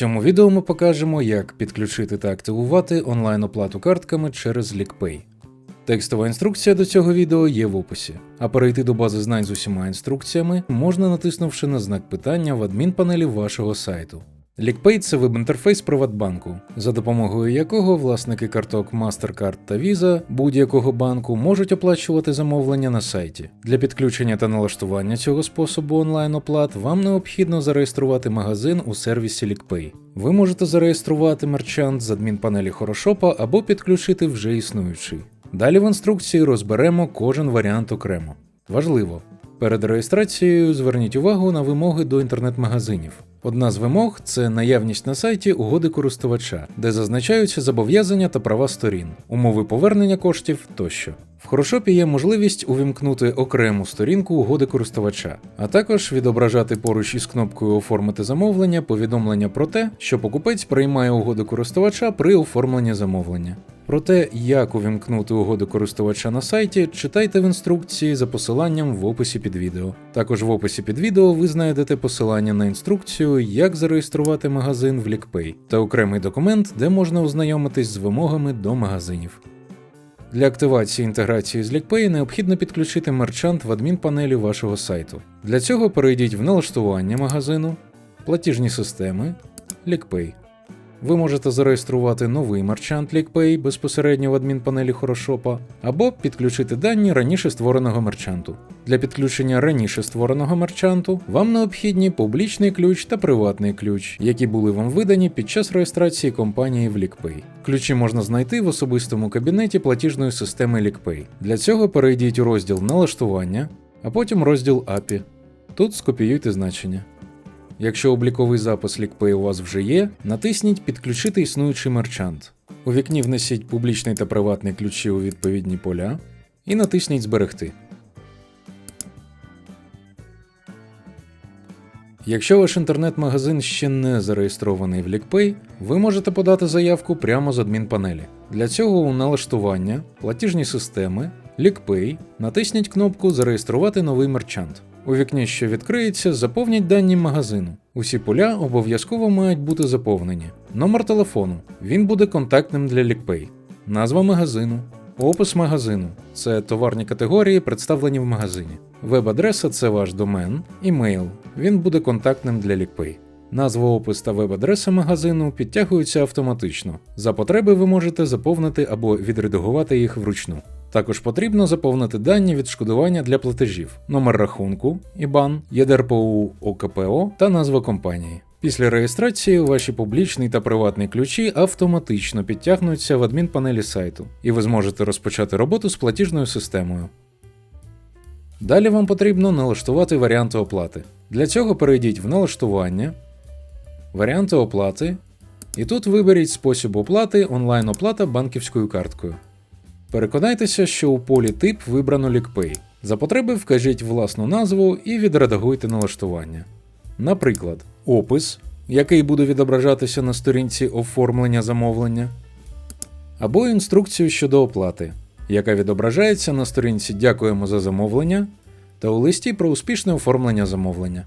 цьому відео ми покажемо, як підключити та активувати онлайн-оплату картками через LeakPay. Текстова інструкція до цього відео є в описі, а перейти до бази знань з усіма інструкціями можна натиснувши на знак питання в адмінпанелі вашого сайту. LickPay – це веб-інтерфейс Приватбанку, за допомогою якого власники карток MasterCard та Visa будь-якого банку можуть оплачувати замовлення на сайті. Для підключення та налаштування цього способу онлайн-оплат вам необхідно зареєструвати магазин у сервісі LickPay. Ви можете зареєструвати мерчант з адмінпанелі Хорошопа або підключити вже існуючий. Далі в інструкції розберемо кожен варіант окремо. Важливо, перед реєстрацією зверніть увагу на вимоги до інтернет-магазинів. Одна з вимог це наявність на сайті угоди користувача, де зазначаються зобов'язання та права сторін, умови повернення коштів тощо. В Хорошопі є можливість увімкнути окрему сторінку угоди користувача, а також відображати поруч із кнопкою Оформити замовлення повідомлення про те, що покупець приймає угоду користувача при оформленні замовлення. Про те, як увімкнути угоду користувача на сайті, читайте в інструкції за посиланням в описі під відео. Також в описі під відео ви знайдете посилання на інструкцію, як зареєструвати магазин в LickPay та окремий документ, де можна ознайомитись з вимогами до магазинів. Для активації інтеграції з LickPay необхідно підключити мерчант в адмінпанелі вашого сайту. Для цього перейдіть в налаштування магазину, платіжні системи, LickPay. Ви можете зареєструвати новий мерчант LickPay безпосередньо в адмінпанелі Хорошопа, або підключити дані раніше створеного мерчанту. Для підключення раніше створеного мерчанту вам необхідні публічний ключ та приватний ключ, які були вам видані під час реєстрації компанії в LickPay. Ключі можна знайти в особистому кабінеті платіжної системи LickPay. Для цього перейдіть у розділ Налаштування, а потім розділ API. Тут скопіюйте значення. Якщо обліковий запис LickPay у вас вже є, натисніть Підключити існуючий мерчант. У вікні внесіть публічний та приватний ключі у відповідні поля і натисніть Зберегти. Якщо ваш інтернет-магазин ще не зареєстрований в LickPay, ви можете подати заявку прямо з адмінпанелі. Для цього у налаштування, платіжні системи, LickPay натисніть кнопку Зареєструвати новий мерчант. У вікні, що відкриється, заповніть дані магазину. Усі поля обов'язково мають бути заповнені. Номер телефону. Він буде контактним для LickPay. Назва магазину. Опис магазину це товарні категорії, представлені в магазині. Веб-адреса це ваш домен, імейл. Він буде контактним для LickPay. Назва, опис та веб-адреса магазину підтягуються автоматично. За потреби ви можете заповнити або відредагувати їх вручну. Також потрібно заповнити дані відшкодування для платежів, номер рахунку, IBAN, ЄДРПУ ОКПО та назва компанії. Після реєстрації ваші публічний та приватний ключі автоматично підтягнуться в адмінпанелі сайту, і ви зможете розпочати роботу з платіжною системою. Далі вам потрібно налаштувати варіанти оплати. Для цього перейдіть в налаштування, варіанти оплати, і тут виберіть спосіб оплати онлайн-оплата банківською карткою. Переконайтеся, що у полі тип вибрано LickPay. За потреби вкажіть власну назву і відредагуйте налаштування. Наприклад, опис, який буде відображатися на сторінці оформлення замовлення, або інструкцію щодо оплати, яка відображається на сторінці Дякуємо за замовлення та у листі про успішне оформлення замовлення.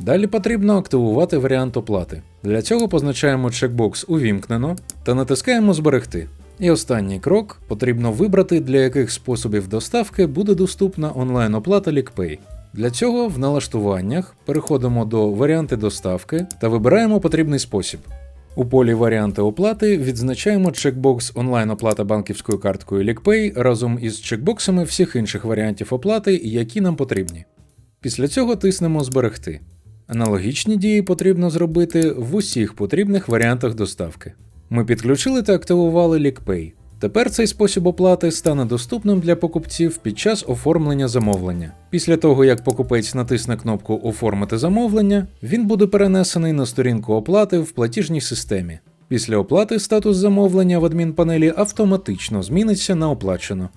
Далі потрібно активувати варіант оплати. Для цього позначаємо чекбокс Увімкнено та натискаємо Зберегти. І останній крок потрібно вибрати, для яких способів доставки буде доступна онлайн-оплата LickPay. Для цього в налаштуваннях переходимо до Варіанти доставки та вибираємо потрібний спосіб. У полі Варіанти оплати відзначаємо чекбокс онлайн-оплата банківською карткою LickPay разом із чекбоксами всіх інших варіантів оплати, які нам потрібні. Після цього тиснемо Зберегти. Аналогічні дії потрібно зробити в усіх потрібних варіантах доставки. Ми підключили та активували LickPay. Тепер цей спосіб оплати стане доступним для покупців під час оформлення замовлення. Після того, як покупець натисне кнопку Оформити замовлення, він буде перенесений на сторінку оплати в платіжній системі. Після оплати статус замовлення в адмінпанелі автоматично зміниться на оплачено.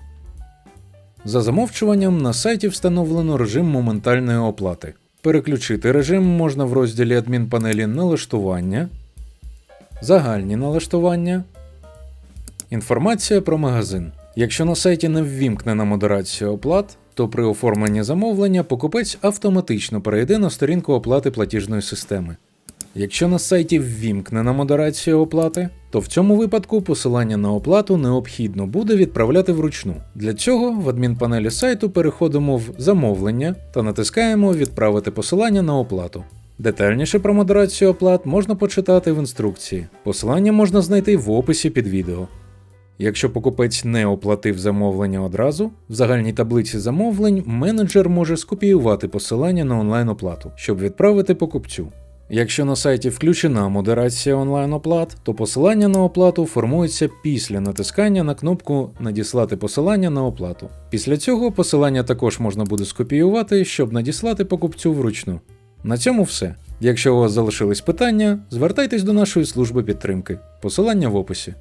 За замовчуванням на сайті встановлено режим моментальної оплати. Переключити режим можна в розділі адмінпанелі Налаштування, Загальні налаштування, інформація про магазин. Якщо на сайті не ввімкнена модерація оплат, то при оформленні замовлення покупець автоматично перейде на сторінку оплати платіжної системи. Якщо на сайті ввімкнена модерація оплати, то в цьому випадку посилання на оплату необхідно буде відправляти вручну. Для цього в адмінпанелі сайту переходимо в замовлення та натискаємо Відправити посилання на оплату. Детальніше про модерацію оплат можна почитати в інструкції. Посилання можна знайти в описі під відео. Якщо покупець не оплатив замовлення одразу, в загальній таблиці замовлень менеджер може скопіювати посилання на онлайн-оплату, щоб відправити покупцю. Якщо на сайті включена модерація онлайн-оплат, то посилання на оплату формується після натискання на кнопку Надіслати посилання на оплату. Після цього посилання також можна буде скопіювати, щоб надіслати покупцю вручну. На цьому все. Якщо у вас залишились питання, звертайтесь до нашої служби підтримки. Посилання в описі.